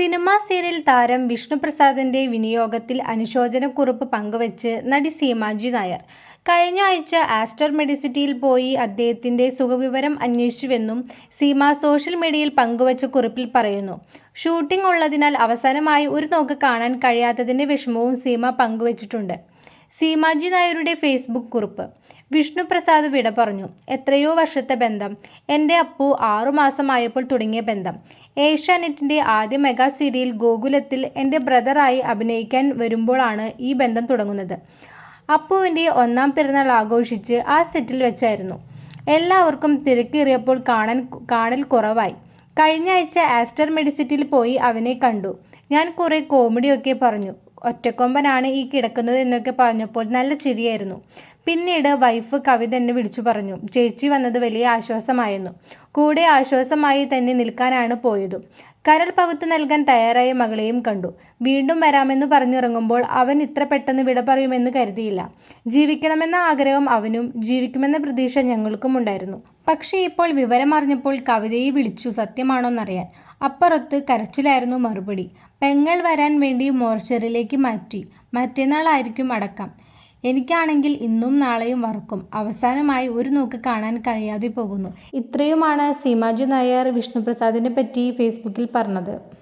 Cinema serial താരം വിഷ്ണുപ്രസാദിന്റെ വിനിയോഗത്തിൽ അനുശോചനക്കുറിപ്പ് പങ്കുവച്ച് നടി സീമാജി നായർ. കഴിഞ്ഞ ആഴ്ച ആസ്റ്റർ മെഡിസിറ്റിയിൽ പോയി അദ്ദേഹത്തിന്റെ സുഖവിവരം അന്വേഷിച്ചുവെന്നും സീമ സോഷ്യൽ മീഡിയയിൽ പങ്കുവച്ച കുറിപ്പിൽ പറയുന്നു. ഷൂട്ടിംഗ് ഉള്ളതിനാൽ അവസാനമായി ഒരു നോക്ക് കാണാൻ കഴിയാത്തതിന്റെ വിഷമവും സീമ പങ്കുവച്ചിട്ടുണ്ട്. സീമാജി നായരുടെ ഫേസ്ബുക്ക് കുറിപ്പ്. വിഷ്ണുപ്രസാദ് വിട പറഞ്ഞു എത്രയോ വർഷത്തെ ബന്ധം. എന്റെ അപ്പു ആറുമാസമായപ്പോൾ തുടങ്ങിയ ബന്ധം. ഏഷ്യാനെറ്റിന്റെ ആദ്യ മെഗാ സീരിയൽ ഗോകുലത്തിൽ എന്റെ ബ്രദറായി അഭിനയിക്കാൻ വരുമ്പോഴാണ് ഈ ബന്ധം തുടങ്ങുന്നത്. അപ്പുവിന്റെ ഒന്നാം പിറന്നാൾ ആഘോഷിച്ച് ആ സെറ്റിൽ വെച്ചായിരുന്നു. എല്ലാവർക്കും തിരക്കേറിയപ്പോൾ കാണാൻ കാണൽ കുറവായി. കഴിഞ്ഞ ആഴ്ച ആസ്റ്റർ മെഡിസിറ്റിയിൽ പോയി അവനെ കണ്ടു. ഞാൻ കുറേ കോമഡിയൊക്കെ പറഞ്ഞു. ഒറ്റക്കൊമ്പനാണ് ഈ കിടക്കുന്നത് എന്നൊക്കെ പറഞ്ഞപ്പോൾ നല്ല ചിരിയായിരുന്നു. പിന്നീട് വൈഫ് കവിത എന്നെ വിളിച്ചു പറഞ്ഞു. ചേച്ചി വന്നത് വലിയ ആശ്വാസമായിരുന്നു. കൂടെ ആശ്വാസമായി തന്നെ നിൽക്കാനാണ് പോയതും. കരൾ പകുത്തു നൽകാൻ തയ്യാറായ മകളെയും കണ്ടു. വീണ്ടും വരാമെന്ന് പറഞ്ഞിറങ്ങുമ്പോൾ അവൻ ഇത്ര പെട്ടെന്ന് വിട പറയുമെന്ന് കരുതിയില്ല. ജീവിക്കണമെന്ന ആഗ്രഹം അവനും ജീവിക്കുമെന്ന പ്രതീക്ഷ ഞങ്ങൾക്കും ഉണ്ടായിരുന്നു. പക്ഷേ ഇപ്പോൾ വിവരമറിഞ്ഞപ്പോൾ കവിതയെ വിളിച്ചു സത്യമാണോന്നറിയാൻ. അപ്പുറത്ത് കരച്ചിലായിരുന്നു മറുപടി. പെങ്ങൾ വരാൻ വേണ്ടി മോർച്ചറിലേക്ക് മാറ്റി. മറ്റന്നാളായിരിക്കും അടക്കം. എനിക്കാണെങ്കിൽ ഇന്നും നാളെയും വറക്കും. അവസാനമായി ഒരു നോക്ക് കാണാൻ കഴിയാതെ പോകുന്നു. ഇത്രയുമാണ് സീമാജി നായർ വിഷ്ണുപ്രസാദിനെ പറ്റി ഫേസ്ബുക്കിൽ പറഞ്ഞത്.